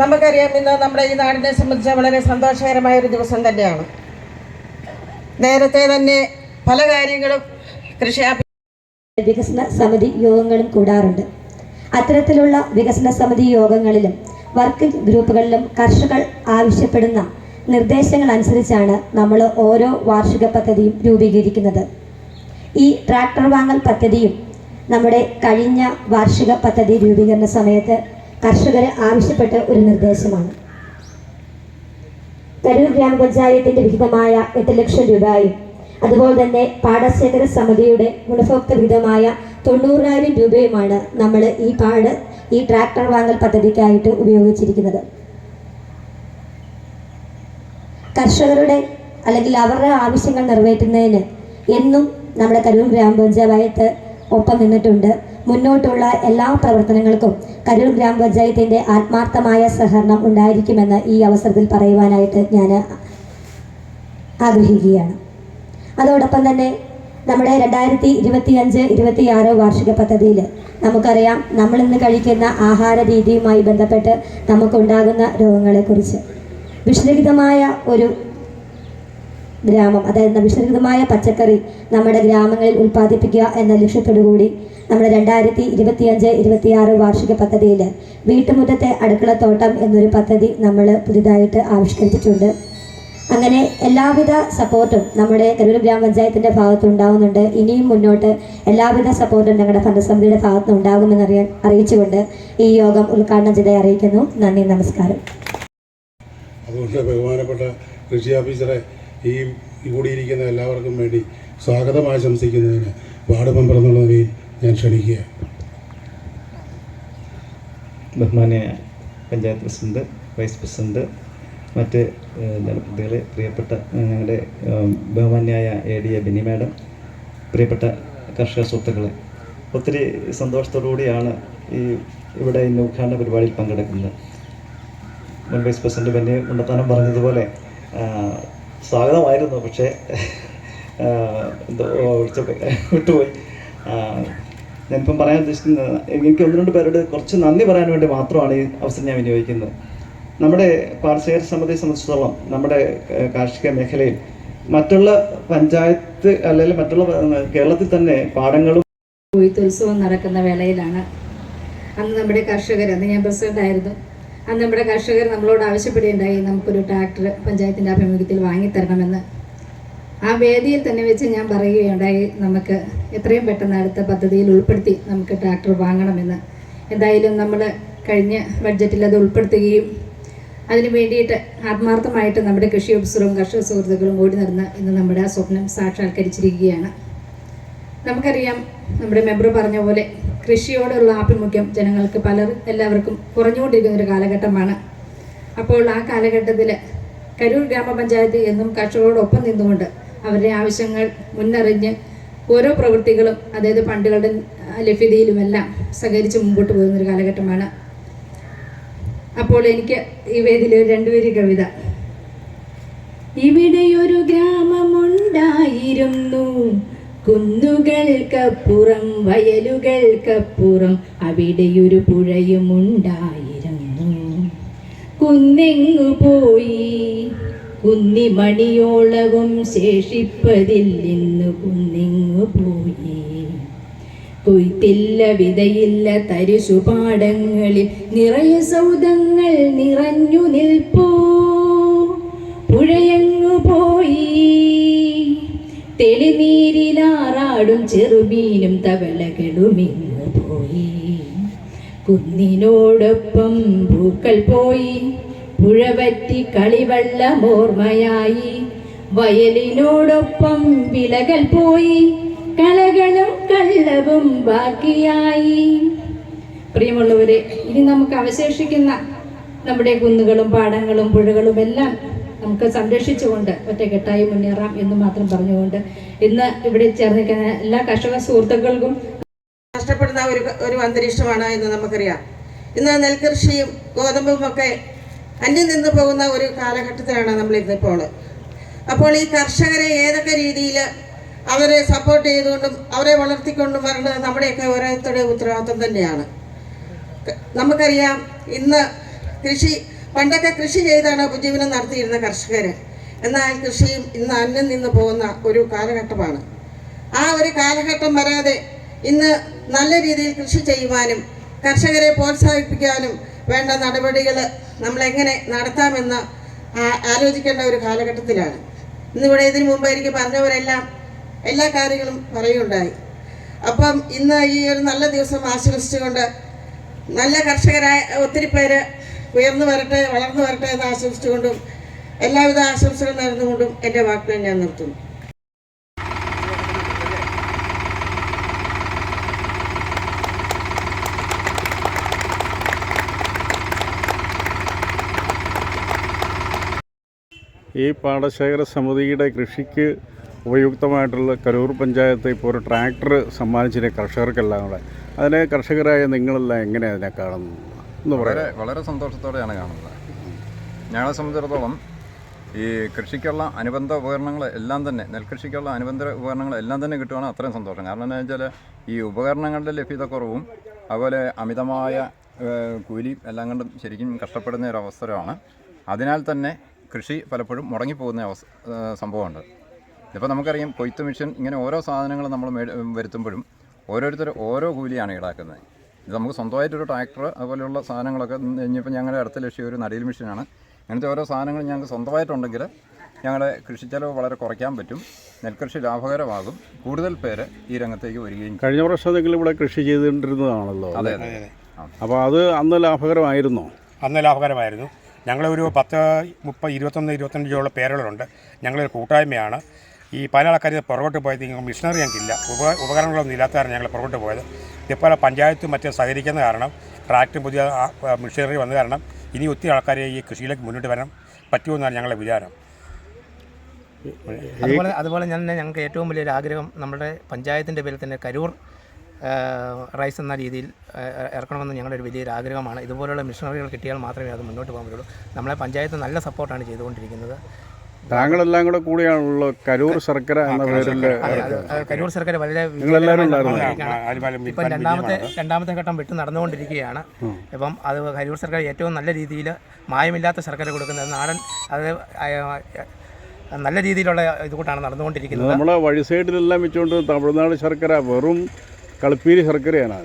നമുക്കറിയാം ഇന്ന് നമ്മുടെ ഈ നാടിനെ സംബന്ധിച്ച് വളരെ സന്തോഷകരമായ ഒരു ദിവസം തന്നെയാണ്. നേരത്തെ തന്നെ പല കാര്യങ്ങളും കൃഷി വികസന സമിതി യോഗങ്ങളും കൂടാറുണ്ട്. അത്തരത്തിലുള്ള വികസന സമിതി യോഗങ്ങളിലും വർക്കിംഗ് ഗ്രൂപ്പുകളിലും കർഷകർ ആവശ്യപ്പെടുന്ന നിർദ്ദേശങ്ങൾ അനുസരിച്ചാണ് നമ്മൾ ഓരോ വാർഷിക പദ്ധതിയും രൂപീകരിക്കുന്നത്. ഈ ട്രാക്ടർ വാങ്ങൽ പദ്ധതിയും നമ്മുടെ കഴിഞ്ഞ വാർഷിക പദ്ധതി രൂപീകരണ സമയത്ത് കർഷകർ ആവശ്യപ്പെട്ട ഒരു നിർദ്ദേശമാണ്. തരൂർ ഗ്രാമപഞ്ചായത്തിന്റെ വിഹിതമായ എട്ട് ലക്ഷം രൂപയും അതുപോലെ തന്നെ പാടശേഖര സമിതിയുടെ ഗുണഭോക്ത വിഹിതമായ തൊണ്ണൂറായിരം രൂപയുമാണ് നമ്മൾ ഈ പാട് ഈ ട്രാക്ടർ വാങ്ങൽ പദ്ധതിക്കായിട്ട് ഉപയോഗിച്ചിരിക്കുന്നത്. കർഷകരുടെ അല്ലെങ്കിൽ അവരുടെ ആവശ്യങ്ങൾ നിറവേറ്റുന്നതിന് എന്നും നമ്മുടെ കരൂർ ഗ്രാമപഞ്ചായത്ത് ഒപ്പം നിന്നിട്ടുണ്ട്. മുന്നോട്ടുള്ള എല്ലാ പ്രവർത്തനങ്ങൾക്കും കരൂർ ഗ്രാമപഞ്ചായത്തിന്റെ ആത്മാർത്ഥമായ സഹകരണം ഉണ്ടായിരിക്കുമെന്ന് ഈ അവസരത്തിൽ പറയുവാനായിട്ട് ഞാൻ ആഗ്രഹിക്കുകയാണ്. അതോടൊപ്പം തന്നെ നമ്മുടെ രണ്ടായിരത്തി ഇരുപത്തി അഞ്ച് ഇരുപത്തി ആറ് വാർഷിക പദ്ധതിയിൽ നമുക്കറിയാം നമ്മൾ ഇന്ന് കഴിക്കുന്ന ആഹാര രീതിയുമായി ബന്ധപ്പെട്ട് നമുക്കുണ്ടാകുന്ന രോഗങ്ങളെക്കുറിച്ച്. വിഷരഹിതമായ ഒരു ഗ്രാമം അതായത് വിഷരഹിതമായ പച്ചക്കറി നമ്മുടെ ഗ്രാമങ്ങളിൽ ഉൽപ്പാദിപ്പിക്കുക എന്ന ലക്ഷ്യത്തോടുകൂടി നമ്മുടെ രണ്ടായിരത്തി ഇരുപത്തിയഞ്ച് ഇരുപത്തിയാറ് വാർഷിക പദ്ധതിയിൽ വീട്ടുമുറ്റത്തെ അടുക്കളത്തോട്ടം എന്നൊരു പദ്ധതി നമ്മൾ പുതിയതായിട്ട് ആവിഷ്കരിച്ചിട്ടുണ്ട്. അങ്ങനെ എല്ലാവിധ സപ്പോർട്ടും നമ്മുടെ കരൂർ ഗ്രാമപഞ്ചായത്തിന്റെ ഭാഗത്ത് ഉണ്ടാകുന്നുണ്ട് ഇനിയും മുന്നോട്ട് എല്ലാവിധ സപ്പോർട്ടും ഞങ്ങളുടെ ഭരണസമിതിയുടെ ഭാഗത്ത് ഉണ്ടാകുമെന്ന് അറിയാൻ അറിയിച്ചുകൊണ്ട് ഈ യോഗം ഉദ്ഘാടനം ചെയ്ത് അറിയിക്കുന്നു. നന്ദി നമസ്കാരം. അതുകൊണ്ട് ബഹുമാനപ്പെട്ട കൃഷി ഓഫീസറെ ഈ കൂടിയിരിക്കുന്ന എല്ലാവർക്കും വേണ്ടി സ്വാഗതം ആശംസിക്കുന്നതിന് വാർഡ് മെമ്പർ എന്നുള്ള നിലയിൽ ഞാൻ ക്ഷണിക്കുക. ബഹുമാന പഞ്ചായത്ത് പ്രസിഡന്റ് വൈസ് പ്രസിഡന്റ് മറ്റ് ജനപ്രതിനിധികളെ പ്രിയപ്പെട്ട ഞങ്ങളുടെ ബഹുമാന്യായ A D A Bini madam പ്രിയപ്പെട്ട കർഷക സുഹൃത്തുക്കളെ ഒത്തിരി സന്തോഷത്തോടു കൂടിയാണ് ഈ ഇവിടെ ഇന്ന് ഉദ്ഘാടന പരിപാടിയിൽ പങ്കെടുക്കുന്നത്. മുൻ വൈസ് പ്രസിഡന്റ് ബെന്നി മുണ്ടത്താനം പറഞ്ഞതുപോലെ സ്വാഗതമായിരുന്നു. പക്ഷേ എന്തോ വിട്ടുപോയി. ഞാനിപ്പം പറയാൻ ഉദ്ദേശിക്കുന്നത് എനിക്ക് ഒന്ന് രണ്ട് പേരോട് കുറച്ച് നന്ദി പറയാൻ വേണ്ടി മാത്രമാണ് ഈ അവസരം ഞാൻ വിനിയോഗിക്കുന്നത്. നമ്മുടെ പാടശേഖര സമിതിയെ സംബന്ധിച്ചിടത്തോളം നമ്മുടെ കാർഷിക മേഖലയിൽ മറ്റുള്ള പഞ്ചായത്ത് അല്ലെങ്കിൽ മറ്റുള്ള കേരളത്തിൽ തന്നെ പാടങ്ങളും കൊയ്ത്തുത്സവം നടക്കുന്ന വേളയിലാണ്. അന്ന് നമ്മുടെ കർഷകർ അന്ന് ഞാൻ പ്രസിഡന്റ് ആയിരുന്നു അന്ന് നമ്മുടെ കർഷകർ നമ്മളോട് ആവശ്യപ്പെടുകയുണ്ടായി നമുക്കൊരു ട്രാക്ടർ പഞ്ചായത്തിന്റെ ആഭിമുഖ്യത്തിൽ വാങ്ങിത്തരണമെന്ന്. ആ വേദിയിൽ തന്നെ വെച്ച് ഞാൻ പറയുകയുണ്ടായി നമുക്ക് എത്രയും പെട്ടെന്ന് അടുത്ത പദ്ധതിയിൽ ഉൾപ്പെടുത്തി നമുക്ക് ട്രാക്ടർ വാങ്ങണമെന്ന്. എന്തായാലും നമ്മൾ കഴിഞ്ഞ ബഡ്ജറ്റിൽ അത് ഉൾപ്പെടുത്തുകയും അതിനു വേണ്ടിയിട്ട് ആത്മാർത്ഥമായിട്ട് നമ്മുടെ കൃഷി ഓഫീസറും കർഷക സുഹൃത്തുക്കളും ഓടി നടന്ന് ഇന്ന് നമ്മുടെ ആ സ്വപ്നം സാക്ഷാത്കരിച്ചിരിക്കുകയാണ്. നമുക്കറിയാം നമ്മുടെ മെമ്പർ പറഞ്ഞ പോലെ കൃഷിയോടുള്ള ആഭിമുഖ്യം ജനങ്ങൾക്ക് പലർ എല്ലാവർക്കും കുറഞ്ഞുകൊണ്ടിരിക്കുന്ന ഒരു കാലഘട്ടമാണ്. അപ്പോൾ ആ കാലഘട്ടത്തിൽ കരൂർ ഗ്രാമപഞ്ചായത്ത് എന്നും കർഷകരോടൊപ്പം നിന്നുകൊണ്ട് അവരുടെ ആവശ്യങ്ങൾ മുന്നറിഞ്ഞ് ഓരോ പ്രവൃത്തികളും അതായത് ഫണ്ടുകളുടെ ലഭ്യതയിലുമെല്ലാം സഹകരിച്ച് മുമ്പോട്ട് പോകുന്ന ഒരു കാലഘട്ടമാണ്. അപ്പോൾ എനിക്ക് ഈ വേദിയിൽ രണ്ടുപേര് കവിത. ഇവിടെയൊരു ഗ്രാമമുണ്ടായിരുന്നു. കുന്നുകൾക്കപ്പുറം വയലുകൾക്കപ്പുറം അവിടെയൊരു പുഴയുമുണ്ടായിരുന്നു. കുന്നെങ്ങു പോയി? കുന്നിമണിയോളവും ശേഷിപ്പതില്ലെന്നു കുന്നെങ്ങു പോയി? കൊയ്ത്തില്ല വിതയില്ല തരിശുപാടങ്ങളിൽ നിറയെ സൗദങ്ങൾ നിറഞ്ഞു നിൽപ്പോ? പുഴയങ്ങു പോയി? തെളിനീരിലാറാടും ചെറുമീനും തവളകളുമിങ്ങു പോയി. കുന്നിനോടൊപ്പം പൂക്കൾ പോയി. പുഴവറ്റി കളിവെള്ളമോർമ്മയായി വയലിനോടൊപ്പം വിളകൾ പോയി. കളകളും കള്ളവും ബാക്കിയായി. പ്രിയമുള്ളവരെ ഇനി നമുക്ക് അവശേഷിക്കുന്ന നമ്മുടെ കുന്നുകളും പാടങ്ങളും പുഴകളും എല്ലാം നമുക്ക് സംരക്ഷിച്ചുകൊണ്ട് ഒറ്റക്കെട്ടായി മുന്നേറാം എന്ന് മാത്രം പറഞ്ഞുകൊണ്ട് ഇന്ന് ഇവിടെ ചേർന്നിരിക്കുന്ന എല്ലാ കർഷക സുഹൃത്തുക്കൾക്കും നഷ്ടപ്പെടുന്ന ഒരു ഒരു അന്തരീക്ഷമാണ് എന്ന് നമുക്കറിയാം. ഇന്ന് നെൽകൃഷിയും ഗോതമ്പും ഒക്കെ അന്യം നിന്ന് പോകുന്ന ഒരു കാലഘട്ടത്തിലാണ് നമ്മൾ ഇന്നിപ്പോൾ അപ്പോൾ ഈ കർഷകരെ ഏതൊക്കെ രീതിയിൽ അവരെ സപ്പോർട്ട് ചെയ്തുകൊണ്ടും അവരെ വളർത്തിക്കൊണ്ടും വരേണ്ടത് നമ്മുടെയൊക്കെ ഓരോരുത്തരുടെ ഉത്തരവാദിത്വം തന്നെയാണ്. നമുക്കറിയാം ഇന്ന് കൃഷി പണ്ടൊക്കെ കൃഷി ചെയ്താണ് ഉപജീവനം നടത്തിയിരുന്ന കർഷകർ എന്നാൽ കൃഷിയും ഇന്ന് അന്യം നിന്ന് പോകുന്ന ഒരു കാലഘട്ടമാണ്. ആ ഒരു കാലഘട്ടം വരാതെ ഇന്ന് നല്ല രീതിയിൽ കൃഷി ചെയ്യുവാനും കർഷകരെ പ്രോത്സാഹിപ്പിക്കാനും വേണ്ട നടപടികൾ നമ്മളെങ്ങനെ നടത്താമെന്ന് ആലോചിക്കേണ്ട ഒരു കാലഘട്ടത്തിലാണ്. ഇന്നിവിടെ ഇതിനു മുമ്പ് എനിക്ക് പറഞ്ഞവരെല്ലാം എല്ലാ കാര്യങ്ങളും പറയുകയുണ്ടായി. അപ്പം ഇന്ന് ഈ ഒരു നല്ല ദിവസം ആശംസിച്ചുകൊണ്ട് നല്ല കർഷകരായ ഒത്തിരി പേര് ഉയർന്നു വരട്ടെ വളർന്നു വരട്ടെ എന്ന് ആശംസിച്ചുകൊണ്ടും എല്ലാവിധ ആശംസകൾ നേർന്നുകൊണ്ടും എന്റെ വാക്കുകൾ ഞാൻ നിർത്തുന്നു. ഈ പാടശേഖര സമിതിയുടെ കൃഷിക്ക് ഉപയുക്തമായിട്ടുള്ള കരൂർ പഞ്ചായത്ത് ഇപ്പോൾ ഒരു ട്രാക്ടർ സമ്മാനിച്ചിരുന്ന കർഷകർക്കെല്ലാം കൂടെ. അതിനെ കർഷകരായ നിങ്ങളെല്ലാം എങ്ങനെയാണ് അതിനെ കാണുന്നു? എന്ന് വളരെ വളരെ സന്തോഷത്തോടെയാണ് കാണുന്നത്. ഞങ്ങളെ സംബന്ധിച്ചിടത്തോളം ഈ കൃഷിക്കുള്ള അനുബന്ധ ഉപകരണങ്ങൾ എല്ലാം തന്നെ നെൽകൃഷിക്കുള്ള അനുബന്ധ ഉപകരണങ്ങൾ എല്ലാം തന്നെ കിട്ടുകയാണ് അത്രയും സന്തോഷം. കാരണം എന്താ വെച്ചാൽ ഈ ഉപകരണങ്ങളുടെ ലഭ്യതക്കുറവും അതുപോലെ അമിതമായ കൂലി എല്ലാം കൊണ്ടും ശരിക്കും കഷ്ടപ്പെടുന്ന ഒരു അവസരമാണ്. അതിനാൽ തന്നെ കൃഷി പലപ്പോഴും മുടങ്ങിപ്പോകുന്ന അവസ്ഥ സംഭവമുണ്ട്. ഇപ്പോൾ നമുക്കറിയാം കൊയ്ത്ത് മിഷൻ ഇങ്ങനെ ഓരോ സാധനങ്ങൾ നമ്മൾ വരുത്തുമ്പോഴും ഓരോരുത്തർ ഓരോ കൂലിയാണ് ഈടാക്കുന്നത്. ഇത് നമുക്ക് സ്വന്തമായിട്ടൊരു ട്രാക്ടർ അതുപോലെയുള്ള സാധനങ്ങളൊക്കെ ഇനിയിപ്പോൾ ഞങ്ങളുടെ അടുത്ത ലക്ഷ്യം ഒരു നടിയിൽ മെഷീനാണ്. അങ്ങനത്തെ ഓരോ സാധനങ്ങൾ ഞങ്ങൾക്ക് സ്വന്തമായിട്ടുണ്ടെങ്കിൽ ഞങ്ങളുടെ കൃഷി ചെലവ് വളരെ കുറയ്ക്കാൻ പറ്റും. നെൽകൃഷി ലാഭകരമാകും. കൂടുതൽ പേര് ഈ രംഗത്തേക്ക് വരികയും കഴിഞ്ഞ വർഷം നിങ്ങൾ ഇവിടെ കൃഷി ചെയ്തുകൊണ്ടിരുന്നതാണല്ലോ അതെ അതെ അപ്പോൾ അത് അന്ന് ലാഭകരമായിരുന്നോ? അന്ന് ലാഭകരമായിരുന്നു. ഞങ്ങളൊരു പത്ത് മുപ്പത് ഇരുപത്തൊന്ന് ഇരുപത്തഞ്ചോളം പേരുകളുണ്ട്. ഞങ്ങളൊരു കൂട്ടായ്മയാണ്. ഈ പല ആൾക്കാർ പുറകോട്ട് പോയത് മിഷനറി ഞങ്ങൾക്കില്ല. ഉപ ഉപകരണങ്ങളൊന്നും ഇല്ലാത്തതാണ് ഞങ്ങൾ പുറകോട്ട് പോയത്. ഇതുപോലെ പഞ്ചായത്തും മറ്റും സഹകരിക്കുന്ന കാരണം ട്രാക്ടറും പുതിയ മെഷീനറി വന്ന കാരണം ഇനി ഒത്തിരി ആൾക്കാരെ ഈ കൃഷിയിലേക്ക് മുന്നോട്ട് വരാൻ പറ്റുമെന്നാണ് ഞങ്ങളുടെ വിചാരം. അതുപോലെ അതുപോലെ തന്നെ ഞങ്ങൾക്ക് ഏറ്റവും വലിയൊരു ആഗ്രഹം നമ്മുടെ പഞ്ചായത്തിന്റെ പേരിൽ തന്നെ കരൂർ റൈസ് എന്ന രീതിയിൽ ഇറക്കണമെന്ന് ഞങ്ങളുടെ ഒരു വലിയൊരു ആഗ്രഹമാണ്. ഇതുപോലുള്ള മിഷനറികൾ കിട്ടിയാൽ മാത്രമേ അത് മുന്നോട്ട് പോകാൻ പറ്റുള്ളൂ. നമ്മളെ പഞ്ചായത്ത് നല്ല സപ്പോർട്ടാണ് ചെയ്തുകൊണ്ടിരിക്കുന്നത്. താങ്കളെല്ലാം കൂടെ കൂടിയാണുള്ള കരൂർ ശർക്കര എന്ന പേരിൽ കരൂർ സർക്കാർ വളരെ ഇപ്പം രണ്ടാമത്തെ രണ്ടാമത്തെ ഘട്ടം വിട്ട് നടന്നുകൊണ്ടിരിക്കുകയാണ്. ഇപ്പം അത് കരൂർ സർക്കാർ ഏറ്റവും നല്ല രീതിയിൽ മായമില്ലാത്ത ശർക്കര കൊടുക്കുന്നത് നാടൻ അത് നല്ല രീതിയിലുള്ള ഇത് കൂട്ടാണ് നടന്നുകൊണ്ടിരിക്കുന്നത്. നമ്മളെ വഴി സൈഡിലെല്ലാം വെച്ചുകൊണ്ട് തമിഴ്നാട് ശർക്കര വെറും കളിപ്പീരി ശർക്കരയാണ്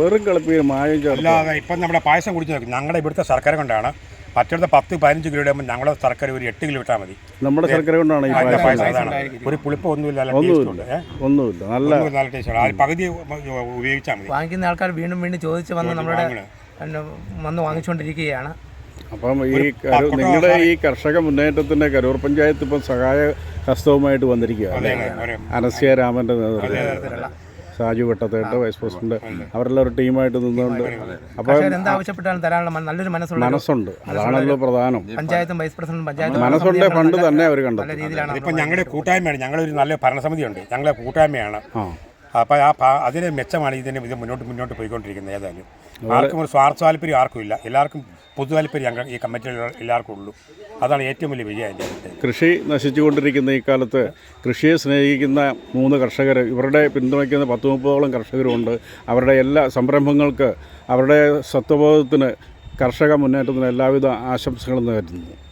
വെറും കളിപ്പീരി മായം ചേർത്ത്. ഇപ്പം നമ്മുടെ പായസം കുടിച്ചു നോക്കി ഞങ്ങളുടെ ഇവിടുത്തെ സർക്കാർ കൊണ്ടാണ് മറ്റടുത്ത പത്ത് പതിനഞ്ച് കിലോയുടെ ആകുമ്പോൾ ഞങ്ങളുടെ സർക്കാർ ഒരു എട്ട് കിലോ ഇട്ടാൽ മതി. നമ്മുടെ ശർക്കര കൊണ്ടാണ് ഈ അതിന്റെ പായസം പായസം അതാണ്. ഒരു പുളിപ്പ് ഒന്നുമില്ല നല്ല ടേസ്റ്റ് ഒന്നുമില്ല ഉണ്ട് ഏ? ഒന്നുമില്ല. നല്ല ഒന്നുമില്ല, നല്ല ടേസ്റ്റ് അത് പകുതി ഉപയോഗിച്ചാൽ മതി. വാങ്ങിക്കുന്ന ആൾക്കാർ വീണ്ടും വീണ്ടും ചോദിച്ച് വന്ന് നമ്മുടെ പിന്നെ വന്ന് വാങ്ങിച്ചുകൊണ്ടിരിക്കുകയാണ്. അപ്പം ഈ കരൂ- നിങ്ങളുടെ ഈ കർഷക മുന്നേറ്റത്തിന്റെ കരൂർ പഞ്ചായത്ത് ഇപ്പം സഹായ ഹസ്തവുമായിട്ട് വന്നിരിക്കുക അതെ, ഒരു അനസ്യ രാമന്റെ നേതൃത്വത്തിൽ. സാജു വെട്ടത്തേട്ട് വൈസ് പ്രസിഡന്റ് അവരെല്ലാം ഒരു ടീമായിട്ട് നിന്നുകൊണ്ട് അപ്പം കർഷകർ എന്ത് തരാനുള്ള നല്ലൊരു മനസ്സുള്ള മനസ്സുണ്ട്. അതാണല്ലോ പ്രധാനം. പഞ്ചായത്തും വൈസ് പ്രസിഡന്റും പഞ്ചായത്തും മനസ്സുണ്ട് ഫണ്ട് തന്നെ അവർ കണ്ടത്. ഇപ്പൊ ഞങ്ങളുടെ കൂട്ടായ്മയാണ്. ഞങ്ങളൊരു നല്ല ഭരണസമിതിയുണ്ട്. ഞങ്ങളെ കൂട്ടായ്മയാണ്. അപ്പൊ അപ്പോൾ ആ അതിന് മെച്ചമാണ് ഇതിന് ഇത് മുന്നോട്ട് മുന്നോട്ട് പോയിക്കൊണ്ടിരിക്കുന്നത്. ഏതായാലും ആർക്കും ഒരു സ്വാർത്ഥ താല്പര്യം ആർക്കും ഇല്ല. എല്ലാവർക്കും പൊതു താല്പര്യം ഈ കമ്മിറ്റിയിൽ എല്ലാവർക്കും ഉള്ളൂ. അതാണ് ഏറ്റവും വലിയ വിജയം എന്റെ കൃഷി നശിച്ചുകൊണ്ടിരിക്കുന്ന ഈ കാലത്ത് കൃഷിയെ സ്നേഹിക്കുന്ന മൂന്ന് കർഷകർ ഇവരുടെ പിന്തുണയ്ക്കുന്ന പത്ത് മുപ്പതോളം കർഷകരുണ്ട് അവരുടെ എല്ലാ സംരംഭങ്ങൾക്ക് അവരുടെ സ്വത്വബോധത്തിന് കർഷക മുന്നേറ്റത്തിന് എല്ലാവിധ ആശംസകളും നേരുന്നു.